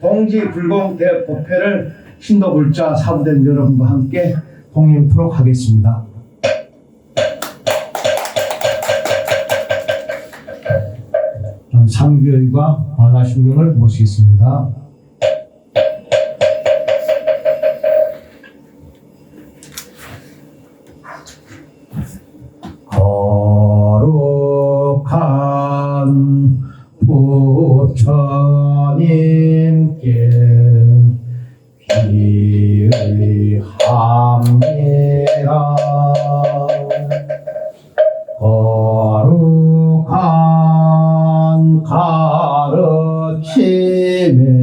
동지 불공 대법회를 신도불자 사부된 여러분과 함께 공연토록 하겠습니다. 상규의과 바다신경을 모시겠습니다. 가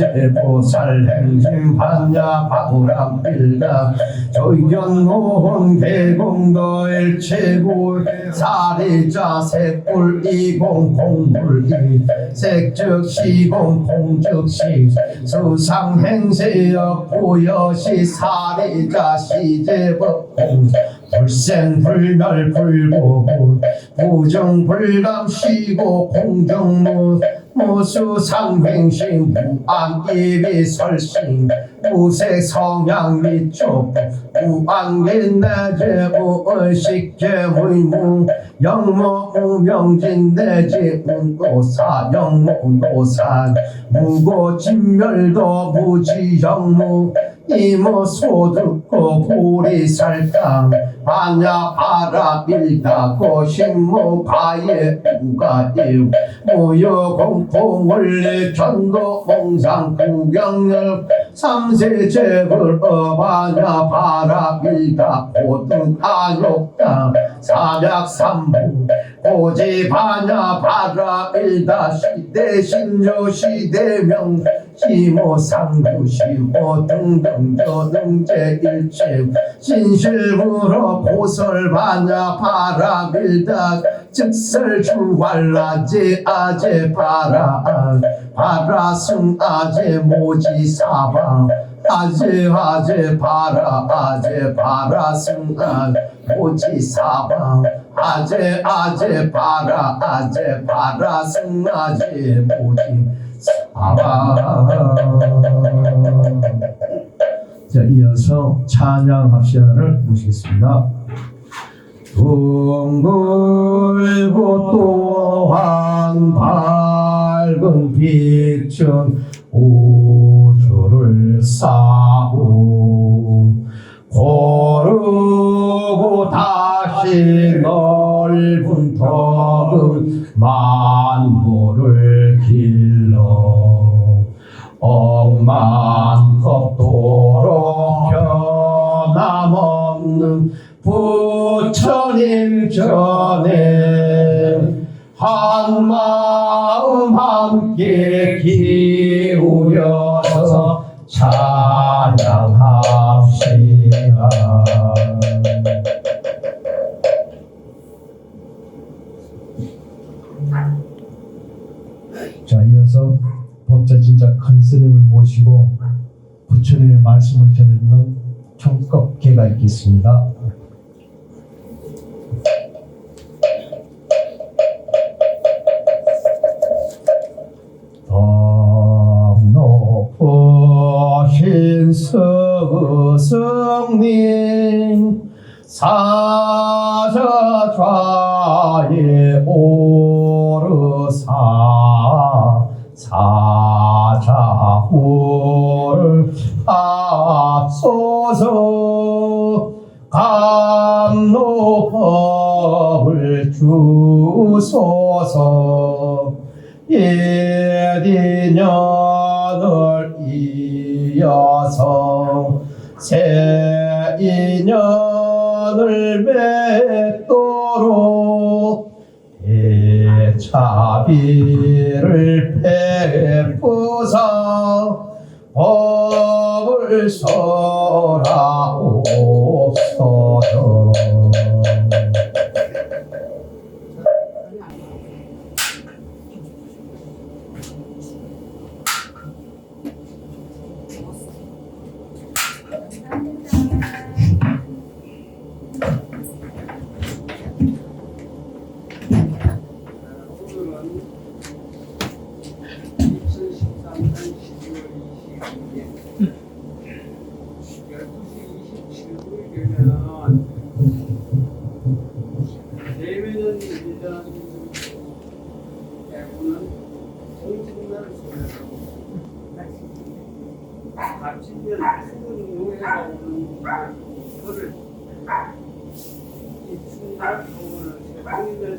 제보살 행심 반야 바우람빌다 조견노혼 개공도 일체구 사리자 색불 이공 공불이 색즉 시공 공즉 시 수상행세역 부여시 사리자 시제법 공 불생불멸 불고불 부정불감 시고 공정무 무수상횡신 무안입이 설신 무색 성향 미촉 무안민내제 무의식계 무의무 영모 무명진 내지 운도사 영모 운도산 무고 진멸도 무지영무 이모 소득고 보리 살당 반야 밀다 고신무 가예 우가이우 무효 공포 원래 전도 몽상 구경열 삼세 제불 어바냐 바라 밀다. 고등 안욕당 삼약 삼부 고지 반야 바라 밀다. 시대 신조 시대 명 시모 상구 시모 등등 저등제 일체 진실부로 보설 반야 바라 밀다 즉설 주활라제 아제 바라 바라 승 아제 모지 사방. 아제 아제 바라 아제 바라 승 아 모지 사방. 아제 아제 바라 아제 바라 승 아제 모지 사방. 자 이어서 찬양 합시다를 모시겠습니다. 둥글고 또한 밝은 빛은 우주를 쌓고 고르고 다시 넓은 턱은 만물을 길러 억만 부처님 전에 한 마음 함께 기울여서 찬양합시다. 자, 이어서 법자 진짜 큰 스님을 모시고 부처님의 말씀을 전해주는 총급계가 있겠습니다. 승님 사자 좌에 오르사 사자 후를 앞서서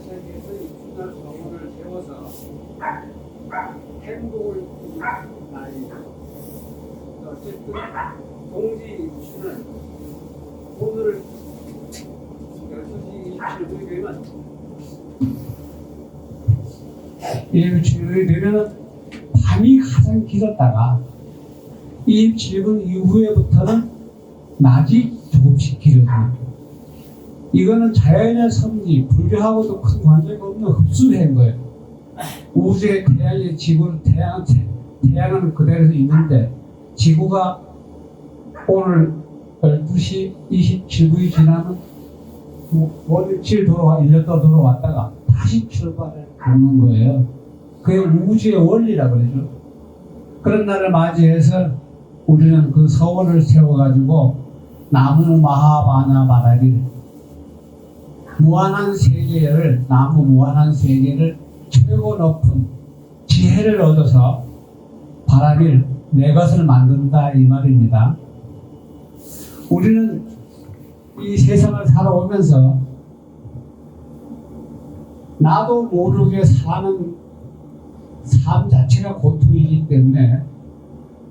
세계에서 입춘날 성원을 세워서 행복을 꾸는 날이다. 어쨌든 동지 입춘은 오늘 12시 27분이 되면 일주일이 되면 밤이 가장 길었다가 27분 이후에부터는 낮이 조금씩 길어집니다. 이거는 자연의 섭리, 불교하고도 큰 관계가 없는 흡수된 거예요. 우주의 태양이 지구, 태양, 태양은 그대로 있는데 지구가 오늘 12시 27분이 지나면 뭐 월요일 돌아와 1년 또 돌아왔다가 다시 출발을 하는 거예요. 그게 우주의 원리라고 그러죠. 그런 날을 맞이해서 우리는 그 서원을 세워가지고 나무 마하바나 바라리 무한한 세계를 나무 무한한 세계를 최고 높은 지혜를 얻어서 바라밀 내 것을 만든다 이 말입니다. 우리는 이 세상을 살아오면서 나도 모르게 사는 삶 자체가 고통이기 때문에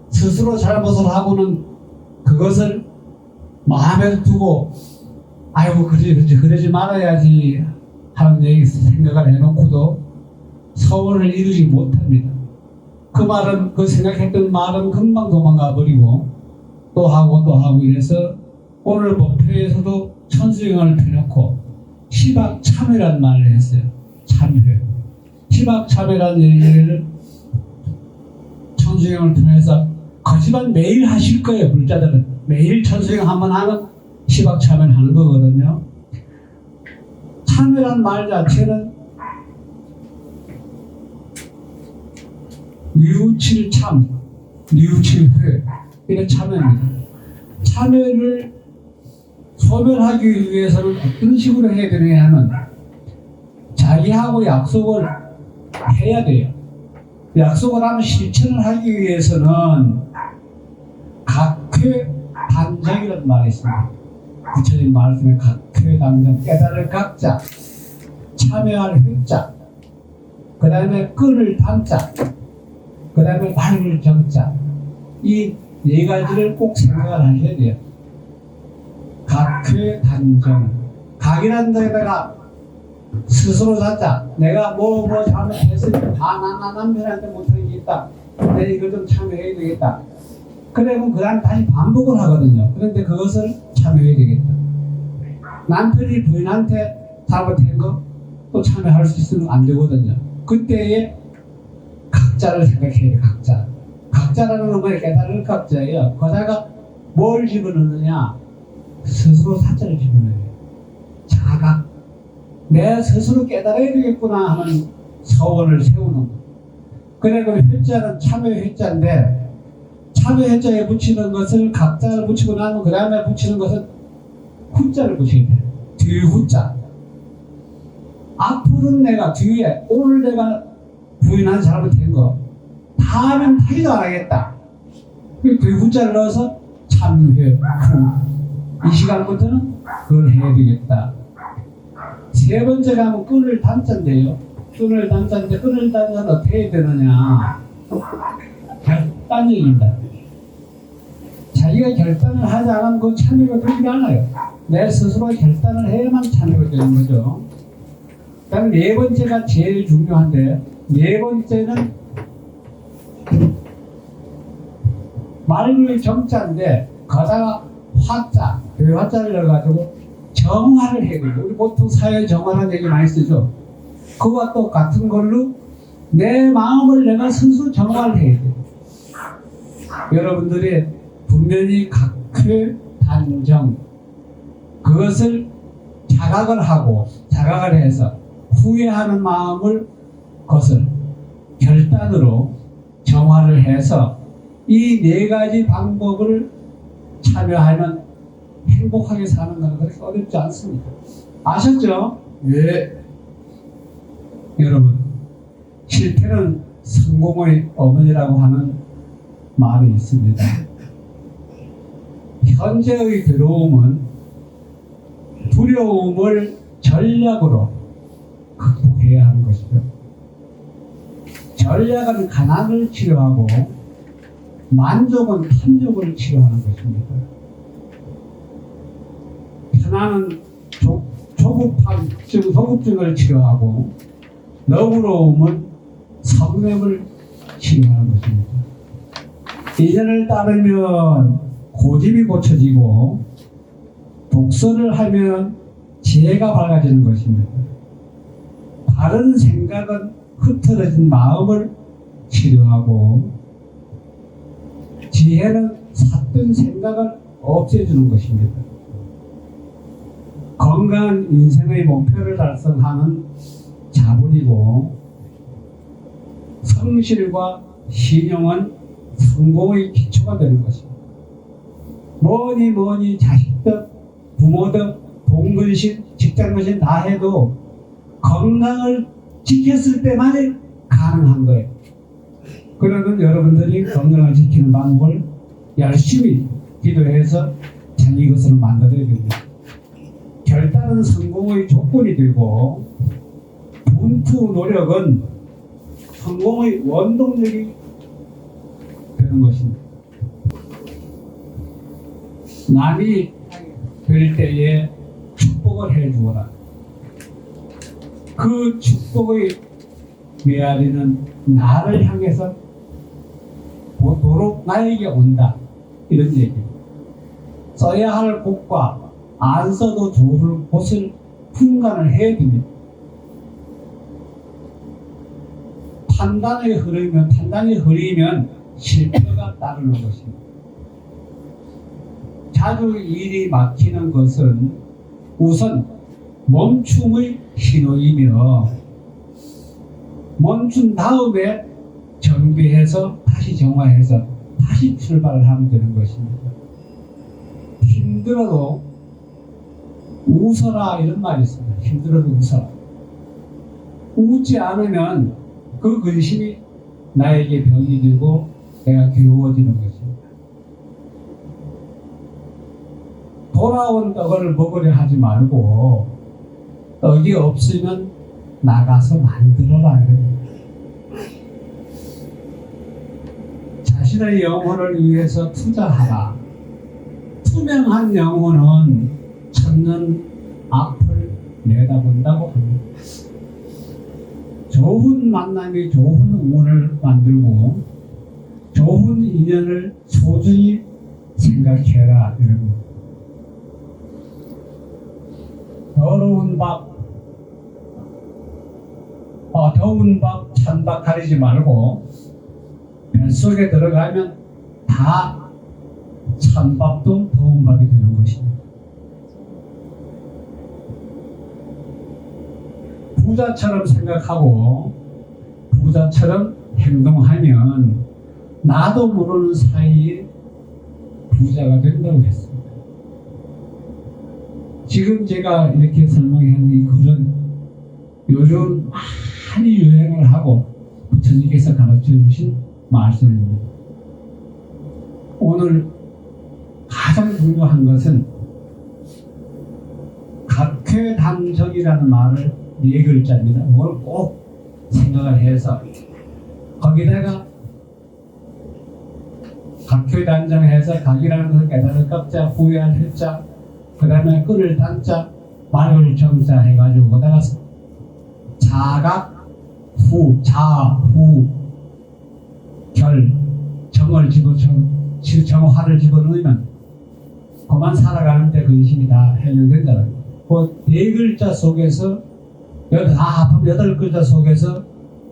스스로 잘못을 하고는 그것을 마음에 두고 아이고 그러지 그러지 그러지 말아야지 하는 얘기 생각을 해놓고도 서원을 이루지 못합니다. 그 말은 그 생각했던 말은 금방 도망가 버리고 또 하고 또 하고 이래서 오늘 법회에서도 천수영을 펴놓고 시박 참회란 말을 했어요. 참회. 시박 참회란 얘기를 천수영을 통해서 거지만 매일 하실 거예요. 불자들은 매일 천수영 한번 하면 시박 참회를 하는 거거든요. 참회란 말 자체는 뉘우칠 참, 뉘우칠 회, 이게 참회입니다. 참회를 소멸하기 위해서는 어떤 식으로 해야 되느냐 하면 자기하고 약속을 해야 돼요. 약속을 하면 실천을 하기 위해서는 각회 단정이라는 말이 있습니다. 부처님 말씀에 각회 단정, 깨달을 각자, 참여할 회자, 그 다음에 끈을 단자, 그 다음에 말을 정자, 이 네 가지를 꼭 생각을 하셔야 돼요. 각회 단정, 각이라는 데다가 스스로 찾자. 내가 뭐, 뭐 잘못했으니 다 나나 남편한테 못한 게 있다. 내가 이걸 좀 참여해야 되겠다. 그래, 그럼 그 다음 다시 반복을 하거든요. 그런데 그것을 참여해야 되겠다. 남편이 부인한테 잘못한 거또 참여할 수 있으면 안 되거든요. 그때에 각자를 생각해야 돼, 각자. 각자라는 건? 깨달을 각자예요. 거다가 뭘 집어넣느냐? 스스로 사자를 집어넣어요. 자각. 내 스스로 깨달아야 되겠구나 하는 서원을 세우는 거. 그래, 그 회자는 참여 회자인데, 참여 회자에 붙이는 것을 각자를 붙이고 나면 그 다음에 붙이는 것은 후자를 붙여야 돼. 뒤 후자. 앞으로는 내가 뒤에 오늘 내가 부인한 잘못된 거 다음엔 다시도 안 하겠다. 그뒤 후자를 넣어서 참회 후. 이 시간부터는 그걸 해야 되겠다. 세 번째가 하면 끈을 단자인데요. 끈을 단자인데 끈을 단자는 어떻게 해야 되느냐. 결단력입니다. 자기가 결단을 하지 않으면 그 참여가 되지 않아요. 내 스스로 결단을 해야만 참여가 되는 거죠. 그다음 네 번째가 제일 중요한데 네 번째는 맑을 정자인데 거다가 화자, 그 화자를 넣어가지고 정화를 되고 우리 보통 사회 정화라는 얘기 많이 쓰죠. 그와 똑같은 걸로 내 마음을 내가 스스로 정화를 해야 돼. 여러분들이 분명히 각회 단정 그것을 자각을 하고 자각을 해서 후회하는 마음을 것을 결단으로 정화를 해서 이 네 가지 방법을 참여하면 행복하게 사는 건 그렇게 어렵지 않습니다. 아셨죠? 예. 여러분, 실패는 성공의 어머니라고 하는 말이 있습니다. 현재의 두려움은 두려움을 전략으로 극복해야 하는 것이죠. 전략은 가난을 치료하고 만족은 탐욕을 치료하는 것입니다. 편안은 조, 조급함증, 소급증을 치료하고 너그러움은 성냄을 치료하는 것입니다. 이전을 따르면 고집이 고쳐지고 독서를 하면 지혜가 밝아지는 것입니다. 바른 생각은 흐트러진 마음을 치료하고 지혜는 삿된 생각을 없애주는 것입니다. 건강한 인생의 목표를 달성하는 자본이고 성실과 신용은 성공의 기초가 되는 것입니다. 뭐니 뭐니 자식들, 부모들, 동근신, 직장근신 다 해도 건강을 지켰을 때만이 가능한 거예요. 그러면 여러분들이 건강을 지키는 방법을 열심히 기도해서 자기 것으로 만들어야 됩니다. 결단은 성공의 조건이 되고 분투 노력은 성공의 원동력이 되는 것입니다. 남이 될 때에 축복을 해 주어라. 그 축복의 메아리는 나를 향해서 도로 나에게 온다. 이런 얘기입니다. 써야 할 곳과 안 써도 좋을 곳을 분간을 해야 됩니다. 판단이 흐르면 판단이 흐리면 실패가 따르는 것입니다. 자주 일이 막히는 것은 우선 멈춤의 신호이며 멈춘 다음에 정비해서 다시 정화해서 다시 출발을 하면 되는 것입니다. 힘들어도 웃어라 이런 말이 있습니다. 힘들어도 웃어라. 웃지 않으면 그 근심이 나에게 병이 되고 내가 괴로워지는 것입니다. 돌아온 떡을 먹으려 하지 말고 떡이 없으면 나가서 만들어라. 자신의 영혼을 위해서 투자하라. 투명한 영혼은 천년 앞을 내다본다고 합니다. 좋은 만남이 좋은 운을 만들고 좋은 인연을 소중히 생각해라 이럽니다. 더러운 밥, 어, 더운 밥, 찬 밥 가리지 말고 뱃속에 들어가면 다 찬 밥도 더운 밥이 되는 것입니다. 부자처럼 생각하고 부자처럼 행동하면 나도 모르는 사이에 부자가 된다고 했습니다. 지금 제가 이렇게 설명한 이 글은 요즘 많이 유행을 하고 부처님께서 가르쳐 주신 말씀입니다. 오늘 가장 중요한 것은 각회단정이라는 말을 네 글자입니다. 그걸 꼭 생각을 해서 거기다가 각회단정해서 각이라는 것을 깨달을 깍자 후회할 hil자 그 다음에 끈을 단자 말을 정자 해가지고 거기다가 자각 후, 자, 후, 결, 정을 집어쳐 실정화를 집어넣으면 그만 살아가는데 근심이 다 해결된다는 거. 그네 글자 속에서 여덟 다 합하면 여덟 글자 속에서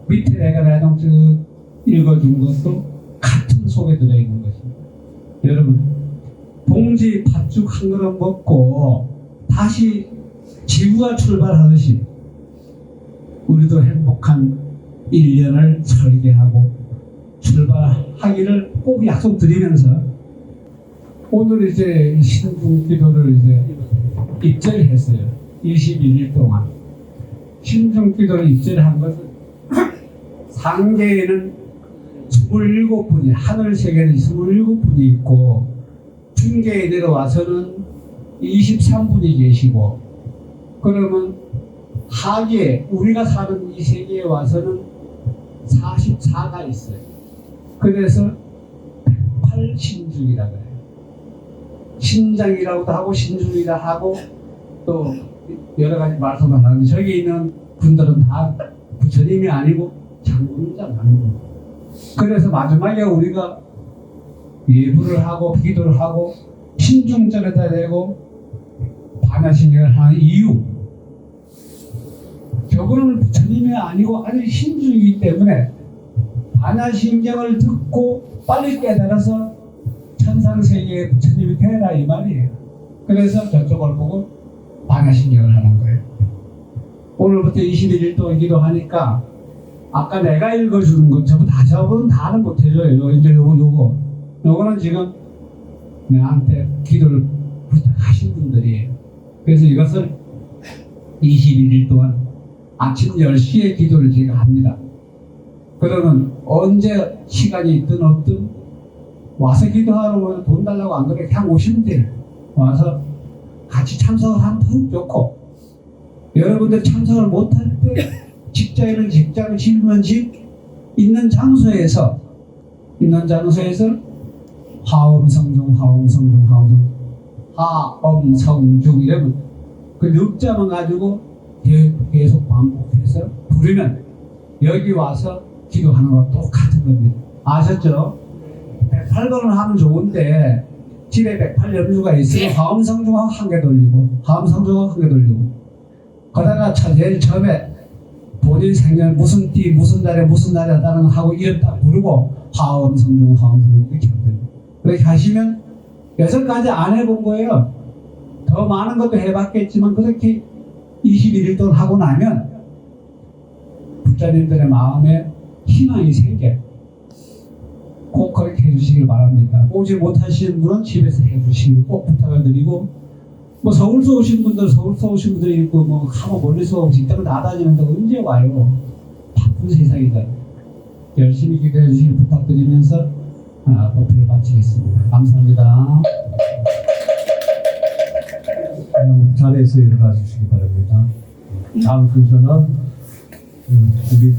밑에 내가 내가 쭉 읽어준 것도 같은 속에 들어있는 것입니다. 여러분 봉지 팥죽 한 그릇 먹고 다시 지구가 출발하듯이 우리도 행복한 1년을 설계하고 출발하기를 꼭 약속드리면서 오늘 이제 신중 기도를 이제 입절을 했어요. 21일 동안. 신중 기도를 입절한 것은 상계에는 27분이, 하늘 세계는 27분이 있고, 중계에 내려와서는 23분이 계시고, 그러면 하계, 우리가 사는 이 세계에 와서는 44가 있어요. 그래서 108신중이라 그래요. 신장이라고도 하고 신중이라 하고 또 여러 가지 말씀을 하는데 저기 있는 분들은 다 부처님이 아니고 아니고 그래서 마지막에 우리가 예불을 하고 기도를 하고 신중전에다 대고 반야신경을 하는 이유 저분은 부처님이 아니고 아주 신중이기 때문에 반야신경을 듣고 빨리 깨달아서 천상세계의 부처님이 되라 이 말이에요. 그래서 저쪽을 보고 반야신경을 하는 거예요. 오늘부터 21일 동안 기도하니까 아까 내가 읽어주는 것 전부 다 저분은 다는 못해줘요. 이제 요거 요거 요거는 지금 내한테 기도를 부탁하신 분들이에요. 그래서 이것을 21일 동안 아침 10시에 기도를 제가 합니다. 그러면 언제 시간이 있든 없든 와서 기도하러 오면 돈 달라고 안 그래 그냥 오시면 돼요. 와서 같이 참석을 하면 좋고 여러분들 참석을 못할 때 직장에는 직장, 집이면 집 있는 장소에서 있는 장소에서 화엄성중, 화엄성중, 화엄성, 화엄성중 이러면 그 늑자만 가지고 계- 계속 반복해서 부르면 여기 와서 기도하는 거 똑같은 겁니다. 아셨죠? 108번을 하면 좋은데 집에 108염주가 있으면 화엄성중하고 한개 돌리고 화엄성중하고 한개 돌리고 그러다가 차- 제일 처음에 본인 생년 무슨 띠 무슨 달에 무슨 날에 하다는 하고 이름 딱 부르고 화엄성중 화엄성중 이렇게 하거든요. 그 렇게 하시면 여섯 가지 안 해본 거예요. 더 많은 것도 해봤겠지만 그렇게 21일 동안 하고 나면 부자님들의 마음에 희망이 생겨. 꼭 그렇게 해주시길 바랍니다. 오지 못하시는 분은 집에서 해주시길 꼭 부탁을 드리고 뭐 서울서 오신 분들 서울서 오신 분들이 있고 뭐 하고 멀리서 오신 때문 나다니는데 언제 와요? 바쁜 세상이잖아요. 열심히 기도해 주시길 부탁드리면서 아, 목표를 마치겠습니다. 감사합니다. 그냥 자리에서 일어나 주시기 바랍니다. 다음 순서는 음, 우리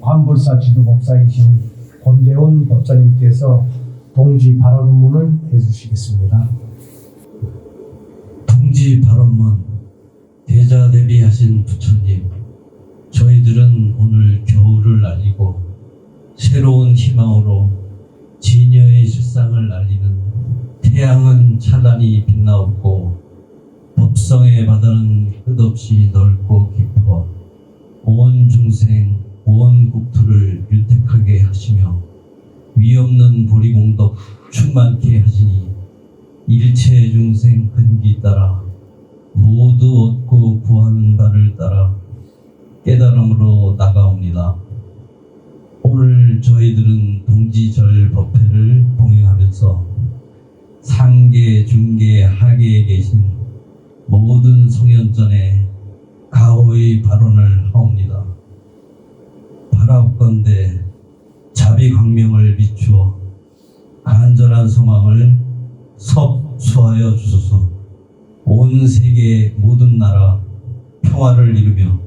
관불사 지도법사이신 권대훈 법사님께서 동지 발언문을 해주시겠습니다. 동지 발언문 대자 대비하신 부처님 저희들은 오늘 겨울을 알리고 새로운 희망으로 진여의 실상을 알리는 태양은 찬란히 빛나옵고 법성의 바다는 끝없이 넓고 깊어 온 중생 온 국토를 윤택하게 하시며 위없는 보리공덕 충만케 하시니 일체 중생 근기 따라 모두 얻고 구하는 바를 따라 깨달음으로 나가옵니다. 오늘 저희들은 동지절 법회를 봉행하면서 상계, 중계, 하계에 계신 모든 성현전에 가호의 발언을 하옵니다. 바라옵건대 자비 광명을 비추어 간절한 소망을 섭수하여 주소서 온 세계의 모든 나라 평화를 이루며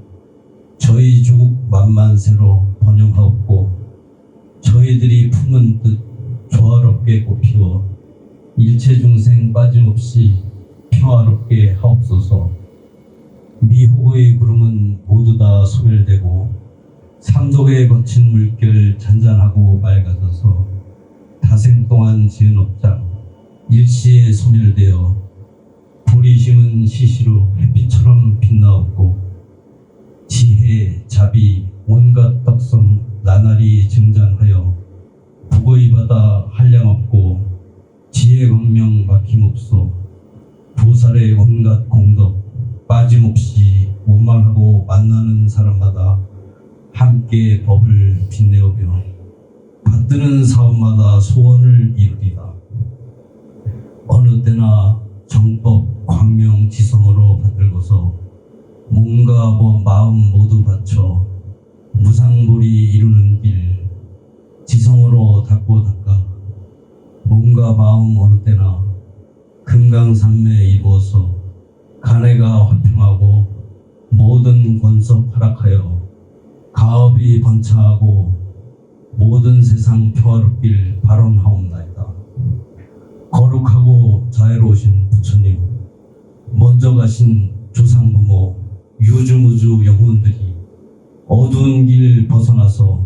저희 조국 만만세로 번영하옵고 저희들이 품은 뜻 조화롭게 꽃피워 일체 중생 빠짐없이 평화롭게 하옵소서. 미호의 구름은 모두 다 소멸되고 삼독에 거친 물결 잔잔하고 맑아져서 다생 동안 지은 업장 일시에 소멸되어 불이 심은 시시로 햇빛처럼 빛나었고 지혜, 자비, 온갖 덕성 나날이 증장하여 북의 바다 한량 없고 지혜 광명 막힘없소 보살의 온갖 공덕 빠짐없이 원망하고 만나는 사람마다 함께 법을 빛내오며 받드는 사업마다 소원을 이루리다. 어느 때나 정법 광명 지성으로 받들고서 몸과 뭐 마음 모두 바쳐 무상불이 이루는 길 지성으로 닦고 닦아 몸과 마음 어느 때나 금강산매에 이루어서 간해가 화평하고 모든 권석 하락하여 가업이 번창하고 모든 세상 평화롭길 발언하옵나이다. 거룩하고 자애로우신 부처님, 먼저 가신 조상부모, 유주무주 영혼들이 어두운 길 벗어나서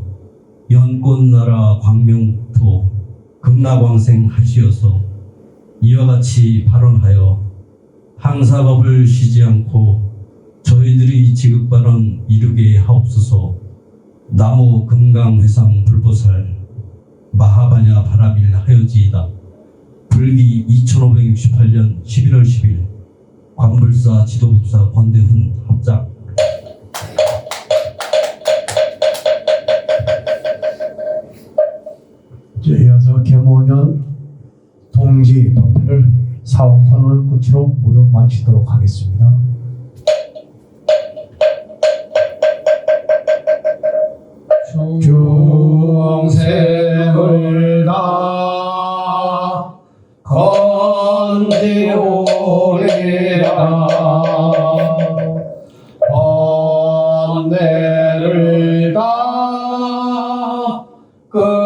연꽃나라 광명토 극락왕생 하시어서 이와 같이 발언하여 항사법을 쉬지 않고 저희들이 지극발언 이루게 하옵소서 나무 금강회상 불보살 마하바냐 바라밀 하여지이다. 불기 2568년 11월 10일 관불사 지도급사 권대훈 합작 이어서 개모년 동지 법회를 사홍선을 끝으로 모두 마치도록 하겠습니다. 중생을 다 건지오리라 번뇌를 다끄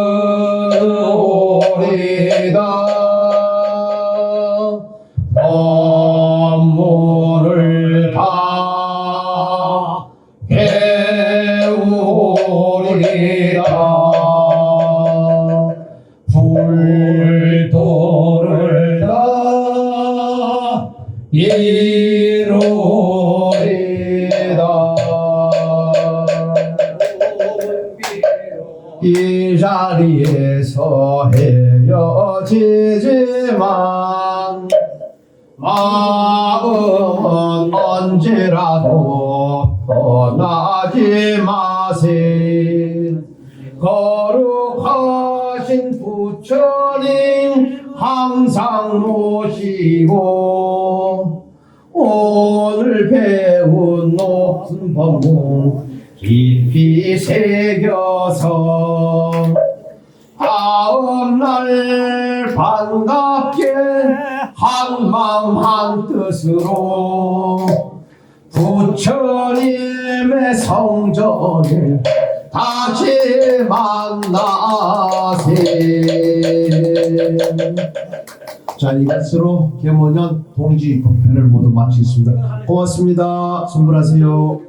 마세. 거룩하신 부처님 항상 모시고 오늘 배운 높은 법문 깊이 새겨서 다음날 반갑게 한 마음 한 뜻으로 부처님의 성전을 다시 만나세. 자 이것으로 개모년 동지 법회를 모두 마치겠습니다. 고맙습니다. 선물하세요